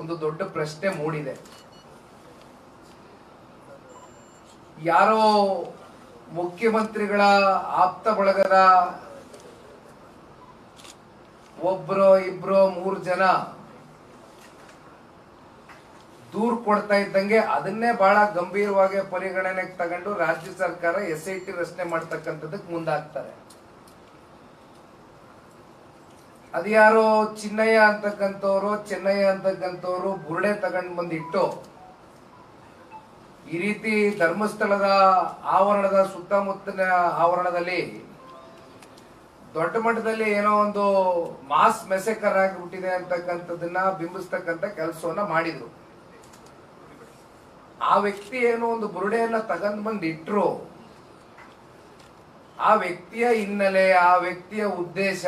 ಒಂದು ದೊಡ್ಡ ಪ್ರಶ್ನೆ ಮೂಡಿದೆ. ಯಾರೋ ಮುಖ್ಯಮಂತ್ರಿಗಳ ಆಪ್ತ ಬಳಗದ ಒಬ್ರೋ ಇಬ್ರೋ ಮೂರು ಜನ ದೂರ್ ಕೊಡ್ತಾ ಇದ್ದಂಗೆ ಅದನ್ನೇ ಬಹಳ ಗಂಭೀರವಾಗಿ ಪರಿಗಣನೆಗೆ ತಗೊಂಡು ರಾಜ್ಯ ಸರ್ಕಾರ ಎಸ್ ಐ ಟಿ ರಚನೆ ಮಾಡ್ತಕ್ಕಂಥದಕ್ಕೆ ಮುಂದಾಗ್ತಾರೆ. ಅದ್ಯಾರೋ ಚಿನ್ನಯ್ಯ ಅಂತಕ್ಕಂಥವ್ರು, ಚೆನ್ನಯ್ಯ ಅಂತಕ್ಕಂಥವ್ರು ಬುರುಡೆ ತಗೊಂಡ್ ಬಂದಿಟ್ಟು ಈ ರೀತಿ ಧರ್ಮಸ್ಥಳದ ಆವರಣದ ಸುತ್ತಮುತ್ತಲಿನ ಆವರಣದಲ್ಲಿ ದೊಡ್ಡ ಮಟ್ಟದಲ್ಲಿ ಏನೋ ಒಂದು ಮಾಸ್ ಮೆಸೆಕರ್ ಆಗಿಬಿಟ್ಟಿದೆ ಅಂತಕ್ಕಂಥದ್ದನ್ನ ಬಿಂಬಿಸ್ತಕ್ಕಂಥ ಕೆಲಸವನ್ನ ಮಾಡಿದ್ರು. ಆ ವ್ಯಕ್ತಿ ಏನೋ ಒಂದು ಬುರುಡೆಯನ್ನ ತಗೊಂಡ್ ಬಂದು ಆ ವ್ಯಕ್ತಿಯ ಹಿನ್ನೆಲೆ, ಆ ವ್ಯಕ್ತಿಯ ಉದ್ದೇಶ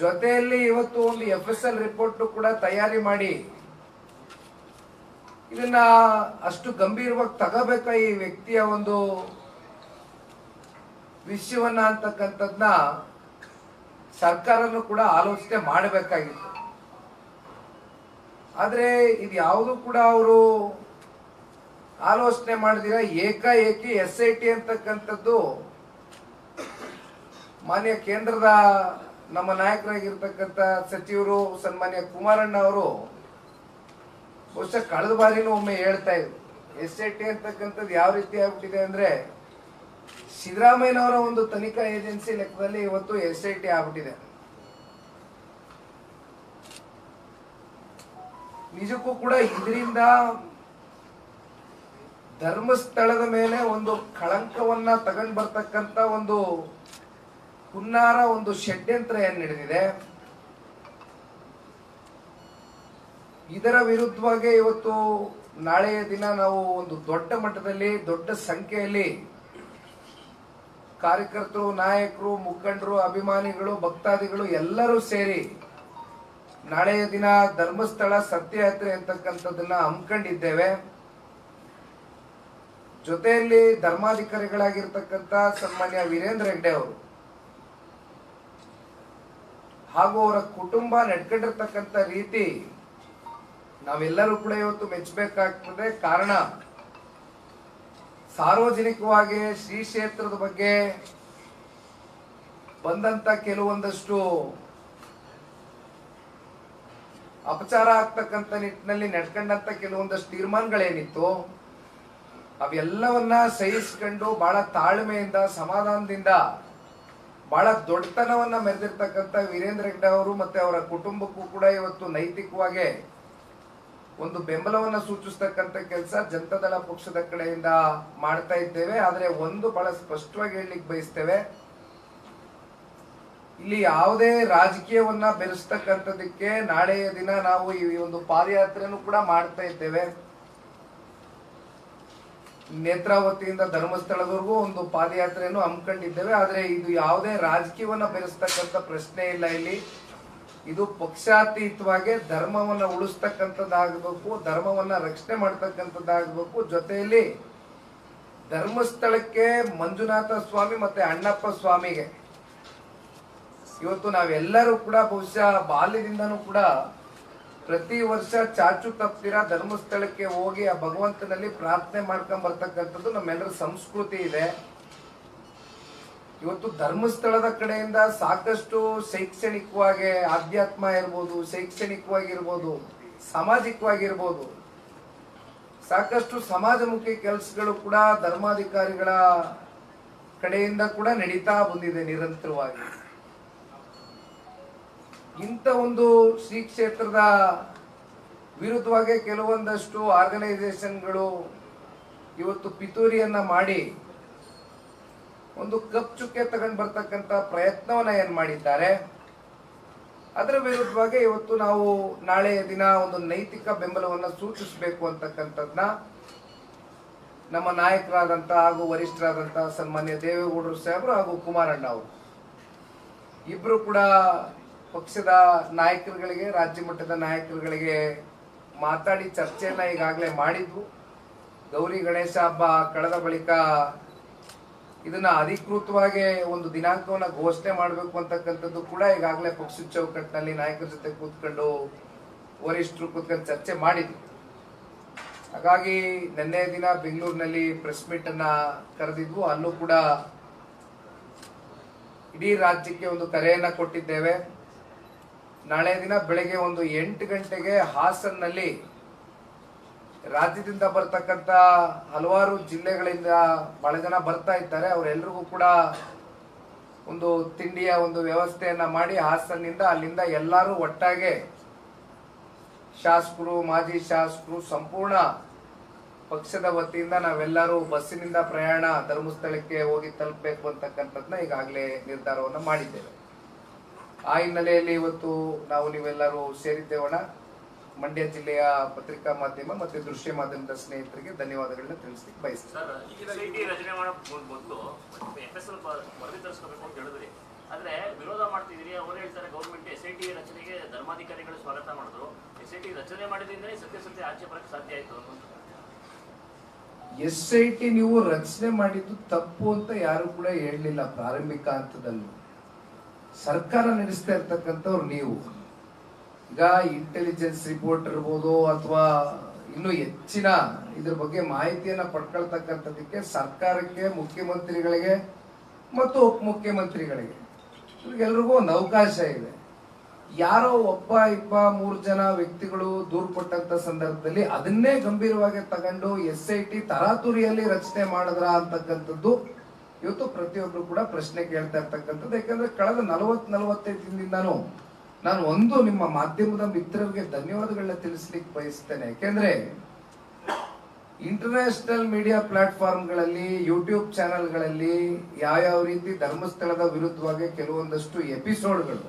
ಜೊತೆಯಲ್ಲಿ ಇವತ್ತು ಒಂದು ಎಫ್ ಎಸ್ ಎಲ್ ರಿಪೋರ್ಟ್ ಕೂಡ ತಯಾರಿ ಮಾಡಿ ಇದನ್ನ ಅಷ್ಟು ಗಂಭೀರವಾಗಿ ತಗೋಬೇಕ ಈ ವ್ಯಕ್ತಿಯ ಒಂದು ವಿಷಯವನ್ನ ಅಂತಕ್ಕಂಥದ್ನ ಸರ್ಕಾರನು ಕೂಡ ಆಲೋಚನೆ ಮಾಡಬೇಕಾಗಿತ್ತು. ಆದ್ರೆ ಇದು ಯಾವುದು ಕೂಡ ಅವರು ಆಲೋಚನೆ ಮಾಡಿದಿರ ಏಕಾಏಕಿ ಎಸ್ ಐ ಟಿ ಅಂತಕ್ಕಂಥದ್ದು ಮಾನ್ಯ ಕೇಂದ್ರದ ನಮ್ಮ ನಾಯಕರಾಗಿರ್ತಕ್ಕಂಥ ಸಚಿವರು ಸನ್ಮಾನ್ಯ ಕುಮಾರಣ್ಣ ಅವರು ಬಹುಶಃ ಕಳೆದ ಬಾರಿನೂ ಒಮ್ಮೆ ಹೇಳ್ತಾ ಇದ್ರು ಎಸ್ ಐ ಟಿ ಅಂತಕ್ಕಂಥದ್ದು ಯಾವ ರೀತಿ ಆಗ್ಬಿಟ್ಟಿದೆ ಅಂದ್ರೆ ಸಿದ್ದರಾಮಯ್ಯನವರ ಒಂದು ತನಿಖಾ ಏಜೆನ್ಸಿ ಲೆಕ್ಕದಲ್ಲಿ ಇವತ್ತು ಎಸ್ ಐ ಟಿ ಆಗ್ಬಿಟ್ಟಿದೆ. ನಿಜಕ್ಕೂ ಕೂಡ ಇದರಿಂದ ಧರ್ಮಸ್ಥಳದ ಮೇಲೆ ಒಂದು ಕಳಂಕವನ್ನ ತಗೊಂಡ್ ಬರ್ತಕ್ಕಂತ ಒಂದು ಹುನ್ನಾರ ಒಂದು ಷಡ್ಯಂತ್ರ ಏನ್ ನಡೆದಿದೆ. ಇದರ ವಿರುದ್ಧವಾಗಿ ಇವತ್ತು ನಾಳೆಯ ದಿನ ನಾವು ಒಂದು ದೊಡ್ಡ ಮಟ್ಟದಲ್ಲಿ, ದೊಡ್ಡ ಸಂಖ್ಯೆಯಲ್ಲಿ ಕಾರ್ಯಕರ್ತರು, ನಾಯಕರು, ಮುಖಂಡರು, ಅಭಿಮಾನಿಗಳು, ಭಕ್ತಾದಿಗಳು ಎಲ್ಲರೂ ಸೇರಿ ನಾಳೆಯ ದಿನ ಧರ್ಮಸ್ಥಳ ಸತ್ಯಯಾತ್ರೆ ಅಂತಕ್ಕಂಥದ್ದನ್ನ ಹಮ್ಮಿಕೊಂಡಿದ್ದೇವೆ ಜೊತೆಯಲ್ಲಿ ಧರ್ಮಾಧಿಕಾರಿಗಳಾಗಿರ್ತಕ್ಕಂಥ ಸನ್ಮಾನ್ಯ ವೀರೇಂದ್ರ ಹೆಗ್ಡೆ ಅವರು ಹಾಗೂ ಅವರ ಕುಟುಂಬ ನಡ್ಕೊಂಡಿರ್ತಕ್ಕಂಥ ರೀತಿ ನಾವೆಲ್ಲರೂ ಕೂಡ ಇವತ್ತು ಮೆಚ್ಚಬೇಕಾಗ್ತದೆ. ಕಾರಣ, ಸಾರ್ವಜನಿಕವಾಗಿ ಶ್ರೀ ಕ್ಷೇತ್ರದ ಬಗ್ಗೆ ಬಂದಂತ ಕೆಲವೊಂದಷ್ಟು ಅಪಚಾರ ಆಗ್ತಕ್ಕಂಥ ನಿಟ್ಟಿನಲ್ಲಿ ನಡ್ಕೊಂಡಂತ ಕೆಲವೊಂದಷ್ಟು ತೀರ್ಮಾನಗಳೇನಿತ್ತು, ಅವೆಲ್ಲವನ್ನ ಸಹಿಸ್ಕೊಂಡು ಬಹಳ ತಾಳ್ಮೆಯಿಂದ, ಸಮಾಧಾನದಿಂದ ಬಹಳ ದೊಡ್ಡತನವನ್ನ ಮೆರೆದಿರ್ತಕ್ಕಂಥ ವೀರೇಂದ್ರ ಹೆಗ್ಡೆ ಅವರು ಮತ್ತೆ ಅವರ ಕುಟುಂಬಕ್ಕೂ ಕೂಡ ಇವತ್ತು ನೈತಿಕವಾಗಿ ಒಂದು ಬೆಂಬಲವನ್ನ ಸೂಚಿಸ್ತಕ್ಕಂಥ ಕೆಲಸ ಜನತಾದಳ ಪಕ್ಷದ ಕಡೆಯಿಂದ ಮಾಡ್ತಾ ಇದ್ದೇವೆ. ಆದರೆ ಒಂದು ಬಹಳ ಸ್ಪಷ್ಟವಾಗಿ ಹೇಳಲಿಕ್ಕೆ ಬಯಸ್ತೇವೆ, ಇಲ್ಲಿ ಯಾವುದೇ ರಾಜಕೀಯವನ್ನ ಬೆರೆಸ್ತಕ್ಕಂಥದಕ್ಕೆ ನಾಳೆಯ ದಿನ ನಾವು ಈ ಒಂದು ಪಾದಯಾತ್ರೆಯನ್ನು ಕೂಡ ಮಾಡ್ತಾ ಇದ್ದೇವೆ. ನೇತ್ರಾವತಿಯಿಂದ ಧರ್ಮಸ್ಥಳದವರೆಗೂ ಒಂದು ಪಾದಯಾತ್ರೆಯನ್ನು ಹಮ್ಮಿಕೊಂಡಿದ್ದೇವೆ. ಆದರೆ ಇದು ಯಾವುದೇ ರಾಜಕೀಯವನ್ನ ಬೆರೆಸ್ತಕ್ಕಂಥ ಪ್ರಶ್ನೆ ಇಲ್ಲ ಇಲ್ಲಿ. ಇದು ಪಕ್ಷಾತೀತವಾಗಿ ಧರ್ಮವನ್ನ ಉಳಿಸ್ತಕ್ಕಂಥದ್ದಾಗಬೇಕು, ಧರ್ಮವನ್ನ ರಕ್ಷಣೆ ಮಾಡ್ತಕ್ಕಂಥದ್ದಾಗಬೇಕು. ಜೊತೆಯಲ್ಲಿ ಧರ್ಮಸ್ಥಳಕ್ಕೆ ಮಂಜುನಾಥ ಸ್ವಾಮಿ ಮತ್ತೆ ಅಣ್ಣಪ್ಪ ಸ್ವಾಮಿಗೆ. ಇವತ್ತು ನಾವೆಲ್ಲರೂ ಕೂಡ ಬಹುಶಃ ಬಾಲ್ಯದಿಂದನೂ ಕೂಡ ಪ್ರತಿ ವರ್ಷ ಚಾಚು ತಪ್ಪಿರ ಧರ್ಮಸ್ಥಳಕ್ಕೆ ಹೋಗಿ ಆ ಭಗವಂತನಲ್ಲಿ ಪ್ರಾರ್ಥನೆ ಮಾಡ್ಕೊಂಡ್ ಬರ್ತಕ್ಕಂಥದ್ದು ನಮ್ಮೆಲ್ಲರ ಸಂಸ್ಕೃತಿ ಇದೆ. ಇವತ್ತು ಧರ್ಮಸ್ಥಳದ ಕಡೆಯಿಂದ ಸಾಕಷ್ಟು ಶೈಕ್ಷಣಿಕವಾಗಿ ಆಧ್ಯಾತ್ಮ ಇರ್ಬೋದು, ಶೈಕ್ಷಣಿಕವಾಗಿರ್ಬೋದು, ಸಾಮಾಜಿಕವಾಗಿರ್ಬೋದು, ಸಾಕಷ್ಟು ಸಮಾಜಮುಖಿ ಕೆಲಸಗಳು ಕೂಡ ಧರ್ಮಾಧಿಕಾರಿಗಳ ಕಡೆಯಿಂದ ಕೂಡ ನಡೀತಾ ಬಂದಿದೆ ನಿರಂತರವಾಗಿ. ಇಂಥ ಒಂದು ಶ್ರೀ ಕ್ಷೇತ್ರದ ವಿರುದ್ಧವಾಗಿ ಕೆಲವೊಂದಷ್ಟು ಆರ್ಗನೈಸೇಷನ್ಗಳು ಇವತ್ತು ಪಿತೂರಿಯನ್ನ ಮಾಡಿ ಒಂದು ಕಪ್ ಚುಕ್ಕೆ ತಗೊಂಡು ಬರ್ತಕ್ಕಂಥ ಪ್ರಯತ್ನವನ್ನ ಏನು ಮಾಡಿದ್ದಾರೆ. ಅದರ ವಿರುದ್ಧವಾಗಿ ಇವತ್ತು ನಾವು ನಾಳೆಯ ದಿನ ಒಂದು ನೈತಿಕ ಬೆಂಬಲವನ್ನ ಸೂಚಿಸಬೇಕು ಅಂತಕ್ಕಂಥದ್ನ ನಮ್ಮ ನಾಯಕರಾದಂಥ ಹಾಗೂ ವರಿಷ್ಠರಾದಂಥ ಸನ್ಮಾನ್ಯ ದೇವೇಗೌಡರು ಸಾಹೇಬರು ಹಾಗೂ ಕುಮಾರಣ್ಣ ಅವರು. ಇಬ್ರು ಕೂಡ ಪಕ್ಷದ ನಾಯಕರುಗಳಿಗೆ, ರಾಜ್ಯ ಮಟ್ಟದ ನಾಯಕರುಗಳಿಗೆ ಮಾತಾಡಿ ಚರ್ಚೆಯನ್ನ ಈಗಾಗಲೇ ಮಾಡಿದ್ವು. ಗೌರಿ ಗಣೇಶ ಹಬ್ಬ ಕಳೆದ ಬಳಿಕ ಇದನ್ನ ಅಧಿಕೃತವಾಗಿ ಒಂದು ದಿನಾಂಕವನ್ನ ಘೋಷಣೆ ಮಾಡಬೇಕು ಅಂತಕ್ಕಂಥದ್ದು ಕೂಡ ಈಗಾಗಲೇ ಪಕ್ಷದ ಚೌಕಟ್ಟಿನಲ್ಲಿ ನಾಯಕರ ಜೊತೆ ಕೂತ್ಕೊಂಡು ವರಿಷ್ಠರು ಕೂತ್ಕೊಂಡು ಚರ್ಚೆ ಮಾಡಿದ್ವಿ. ಹಾಗಾಗಿ ನಿನ್ನೆ ದಿನ ಬೆಂಗಳೂರಿನಲ್ಲಿ ಪ್ರೆಸ್ ಮೀಟ್ ಅನ್ನ ಕರೆದಿದ್ವು. ಅಲ್ಲೂ ಕೂಡ ಇಡೀ ರಾಜ್ಯಕ್ಕೆ ಒಂದು ಕರೆಯನ್ನ ಕೊಟ್ಟಿದ್ದೇವೆ. ನಾಳೆ ದಿನ ಬೆಳಗ್ಗೆ ಒಂದು ಎಂಟು ಗಂಟೆಗೆ ಹಾಸನ್ನಲ್ಲಿ ರಾಜ್ಯದಿಂದ ಬರ್ತಕ್ಕಂಥ ಹಲವಾರು ಜಿಲ್ಲೆಗಳಿಂದ ಬಹಳ ಜನ ಬರ್ತಾ ಇದ್ದಾರೆ. ಅವರೆಲ್ಲರಿಗೂ ಕೂಡ ಒಂದು ತಿಂಡಿಯ ಒಂದು ವ್ಯವಸ್ಥೆಯನ್ನ ಮಾಡಿ ಹಾಸನ್ನಿಂದ ಅಲ್ಲಿಂದ ಎಲ್ಲರೂ ಒಟ್ಟಾಗೆ ಶಾಸಕರು, ಮಾಜಿ ಶಾಸಕರು ಸಂಪೂರ್ಣ ಪಕ್ಷದ ವತಿಯಿಂದ ನಾವೆಲ್ಲರೂ ಬಸ್ಸಿನಿಂದ ಪ್ರಯಾಣ, ಧರ್ಮಸ್ಥಳಕ್ಕೆ ಹೋಗಿ ತಲುಪಬೇಕು ಅಂತಕ್ಕಂಥದ್ದನ್ನ ಈಗಾಗಲೇ ನಿರ್ಧಾರವನ್ನು ಮಾಡಿದ್ದೇವೆ. ಆ ಹಿನ್ನೆಲೆಯಲ್ಲಿ ಇವತ್ತು ನಾವು ನೀವೆಲ್ಲರೂ ಸೇರಿದ್ದೇವಣ ಮಂಡ್ಯ ಜಿಲ್ಲೆಯ ಪತ್ರಿಕಾ ಮಾಧ್ಯಮ ಮತ್ತು ದೃಶ್ಯ ಮಾಧ್ಯಮದ ಸ್ನೇಹಿತರಿಗೆ ಧನ್ಯವಾದಗಳನ್ನ ತಿಳಿಸ್ಲಿಕ್ಕೆ ಬಯಸ್ತೇನೆ. ಹೇಳಿದ್ರಿ. ಆದ್ರೆ ವಿರೋಧ ಮಾಡ್ತಿದ್ದೀರಿ. ಅವರು ಹೇಳ್ತಾರೆ ಗೌರ್ಮೆಂಟ್ ಎಸ್ ಐ ಟಿ ರಚನೆಗೆ ಧರ್ಮಾಧಿಕಾರಿಗಳು ಸ್ವಾಗತ ಮಾಡಿದ್ರು. ಎಸ್ ಐ ಟಿ ರಚನೆ ಮಾಡಿದ್ರಿಂದಲೇ ಸತ್ಯ ಆಚೆ ಬರಕ್ಕೆ ಸಾಧ್ಯ ಆಯ್ತು ಎಸ್ ಐ ಟಿ ನೀವು ರಚನೆ ಮಾಡಿದ್ದು ತಪ್ಪು ಅಂತ ಯಾರು ಕೂಡ ಹೇಳಲಿಲ್ಲ ಪ್ರಾರಂಭಿಕ ಹಂತದಲ್ಲೂ. ಸರ್ಕಾರ ನಡೆಸ್ತಾ ಇರ್ತಕ್ಕಂಥವ್ರು ನೀವು. ಈಗ ಇಂಟೆಲಿಜೆನ್ಸ್ ರಿಪೋರ್ಟ್ ಇರ್ಬೋದು ಅಥವಾ ಇನ್ನು ಹೆಚ್ಚಿನ ಇದ್ರ ಬಗ್ಗೆ ಮಾಹಿತಿಯನ್ನ ಪಡ್ಕೊಳ್ತಕ್ಕಂಥದಕ್ಕೆ ಸರ್ಕಾರಕ್ಕೆ, ಮುಖ್ಯಮಂತ್ರಿಗಳಿಗೆ ಮತ್ತು ಉಪಮುಖ್ಯಮಂತ್ರಿಗಳಿಗೆ ಇವ್ರಿಗೆಲ್ರಿಗೂ ಒಂದು ಅವಕಾಶ ಇದೆ. ಯಾರೋ ಒಬ್ಬ, ಇಬ್ಬ, ಮೂರು ಜನ ವ್ಯಕ್ತಿಗಳು ದೂರು ಕೊಟ್ಟಂತ ಸಂದರ್ಭದಲ್ಲಿ ಅದನ್ನೇ ಗಂಭೀರವಾಗಿ ತಗೊಂಡು ಎಸ್ ಐ ಟಿ ತರಾತುರಿಯಲ್ಲಿ ರಚನೆ ಮಾಡಿದ್ರ ಅಂತಕ್ಕಂಥದ್ದು ಇವತ್ತು ಪ್ರತಿಯೊಬ್ರು ಕೂಡ ಪ್ರಶ್ನೆ ಕೇಳ್ತಾ ಇರ್ತಕ್ಕಂಥದ್ದು. ಯಾಕಂದ್ರೆ ಕಳೆದ ನಲವತ್ ನಲವತ್ತೈದು ದಿನದಿಂದಾನು ನಾನು ಒಂದು ನಿಮ್ಮ ಮಾಧ್ಯಮದ ಮಿತ್ರರಿಗೆ ಧನ್ಯವಾದಗಳನ್ನ ತಿಳಿಸ್ಲಿಕ್ಕೆ ಬಯಸ್ತೇನೆ. ಯಾಕೆಂದ್ರೆ ಇಂಟರ್ನ್ಯಾಷನಲ್ ಮೀಡಿಯಾ ಪ್ಲಾಟ್ಫಾರ್ಮ್ಗಳಲ್ಲಿ ಯೂಟ್ಯೂಬ್ ಚಾನೆಲ್ಗಳಲ್ಲಿ ಯಾವ್ಯಾವ ರೀತಿ ಧರ್ಮಸ್ಥಳದ ವಿರುದ್ಧವಾಗಿ ಕೆಲವೊಂದಷ್ಟು ಎಪಿಸೋಡ್ಗಳು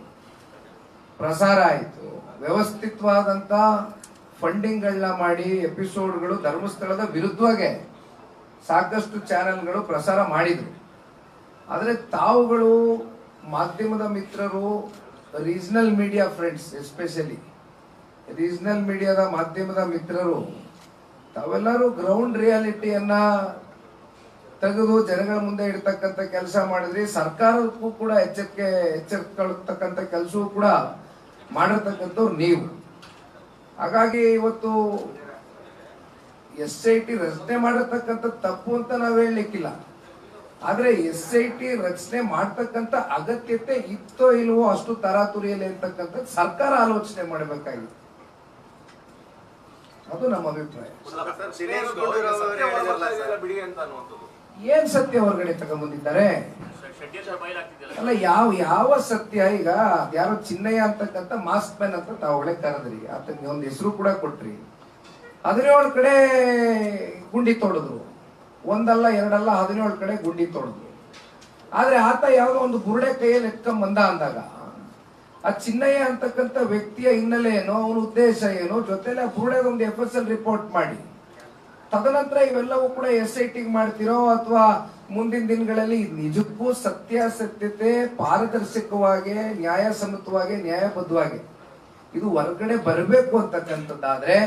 ಪ್ರಸಾರ ಆಯಿತು. ವ್ಯವಸ್ಥಿತವಾದಂತ ಫಂಡಿಂಗ್ಗಳನ್ನ ಮಾಡಿ ಎಪಿಸೋಡ್ಗಳು ಧರ್ಮಸ್ಥಳದ ವಿರುದ್ಧವಾಗಿ ಸಾಕಷ್ಟು ಚಾನೆಲ್ಗಳು ಪ್ರಸಾರ ಮಾಡಿದ್ರು. ಆದರೆ ತಾವುಗಳು ಮಾಧ್ಯಮದ ಮಿತ್ರರು, regional media friends especially, regional ಮೀಡಿಯಾದ ಮಾಧ್ಯಮದ ಮಿತ್ರರು, ತಾವೆಲ್ಲರೂ ಗ್ರೌಂಡ್ ರಿಯಾಲಿಟಿಯನ್ನು ತೆಗೆದು ಜನಗಳ ಮುಂದೆ ಇಡ್ತಕ್ಕಂಥ ಕೆಲಸ ಮಾಡಿದ್ರಿ. ಸರ್ಕಾರಕ್ಕೂ ಕೂಡ ಎಚ್ಚರಿಕೆ ಎಚ್ಚರಿಕೊಳ್ತಕ್ಕಂಥ ಕೆಲಸವೂ ಕೂಡ ಮಾಡಿರ್ತಕ್ಕಂಥವ್ರು ನೀವು. ಹಾಗಾಗಿ ಇವತ್ತು ಎಸ್ ಐ ಟಿ ರಚನೆ ಮಾಡಿರ್ತಕ್ಕಂಥ ತಪ್ಪು ಅಂತ ನಾವು ಹೇಳಲಿಕ್ಕಿಲ್ಲ. ಆದ್ರೆ ಎಸ್ ಐ ಟಿ ರಚನೆ ಮಾಡ್ತಕ್ಕಂಥ ಅಗತ್ಯತೆ ಇತ್ತೋ ಇಲ್ವೋ ಅಷ್ಟು ತರಾತುರಿಯಲ್ಲಿ ಅಂತಕ್ಕಂಥದ್ದು ಸರ್ಕಾರ ಆಲೋಚನೆ ಮಾಡಬೇಕಾಗಿತ್ತು ಅದು ನಮ್ಮ ಅಭಿಪ್ರಾಯ. ಏನ್ ಸತ್ಯ ಹೊರಗಡೆ ತಗೊಂಡ್ಬಂದಿದ್ದಾರೆ? ಅಲ್ಲ, ಯಾವ ಯಾವ ಸತ್ಯ ಈಗ? ಯಾರೋ ಚಿನ್ನಯ್ಯ ಅಂತಕ್ಕಂಥ ಮಾಸ್ಕ್ ಮ್ಯಾನ್ ಅಂತ ತಾವುಗಳೇ ಕರೆದ್ರಿ ಆತನಿಗೆ ಒಂದು ಹೆಸರು ಕೂಡ ಕೊಟ್ರಿ. ಹದಿನೇಳು ಕಡೆ ಗುಂಡಿ ತೊಳೆದ್ರು ಒಂದಲ್ಲ, ಎರಡಲ್ಲ, ಹದಿನೇಳು ಕಡೆ ಗುಂಡಿ ತೊಳೆದ್ರು ಆದರೆ ಆತ ಯಾವುದೋ ಒಂದು ಬುರುಡೆ ಕೈಯಲ್ಲಿ ಎತ್ಕೊಂಡ್ ಬಂದ ಅಂದಾಗ, ಆ ಚಿನ್ನಯ್ಯ ಅಂತಕ್ಕಂಥ ವ್ಯಕ್ತಿಯ ಹಿನ್ನೆಲೆ ಏನೋ, ಅವನ ಉದ್ದೇಶ ಏನೋ, ಜೊತೆಲೆ ಆ ಒಂದು ಎಫ್ ಎಸ್ ಎಲ್ ರಿಪೋರ್ಟ್ ಮಾಡಿ. ತದನಂತರ ಇವೆಲ್ಲವೂ ಕೂಡ ಎಸ್ ಐ ಟಿಗೆ ಮಾಡ್ತಿರೋ ಅಥವಾ ಮುಂದಿನ ದಿನಗಳಲ್ಲಿ ನಿಜಕ್ಕೂ ಸತ್ಯಾಸತ್ಯತೆ ಪಾರದರ್ಶಕವಾಗಿ, ನ್ಯಾಯಸಮ್ಮತವಾಗಿ, ನ್ಯಾಯಬದ್ಧವಾಗಿ, ಇದು ಹೊರಗಡೆ ಬರಬೇಕು ಅಂತಕ್ಕಂಥದ್ದಾದ್ರೆ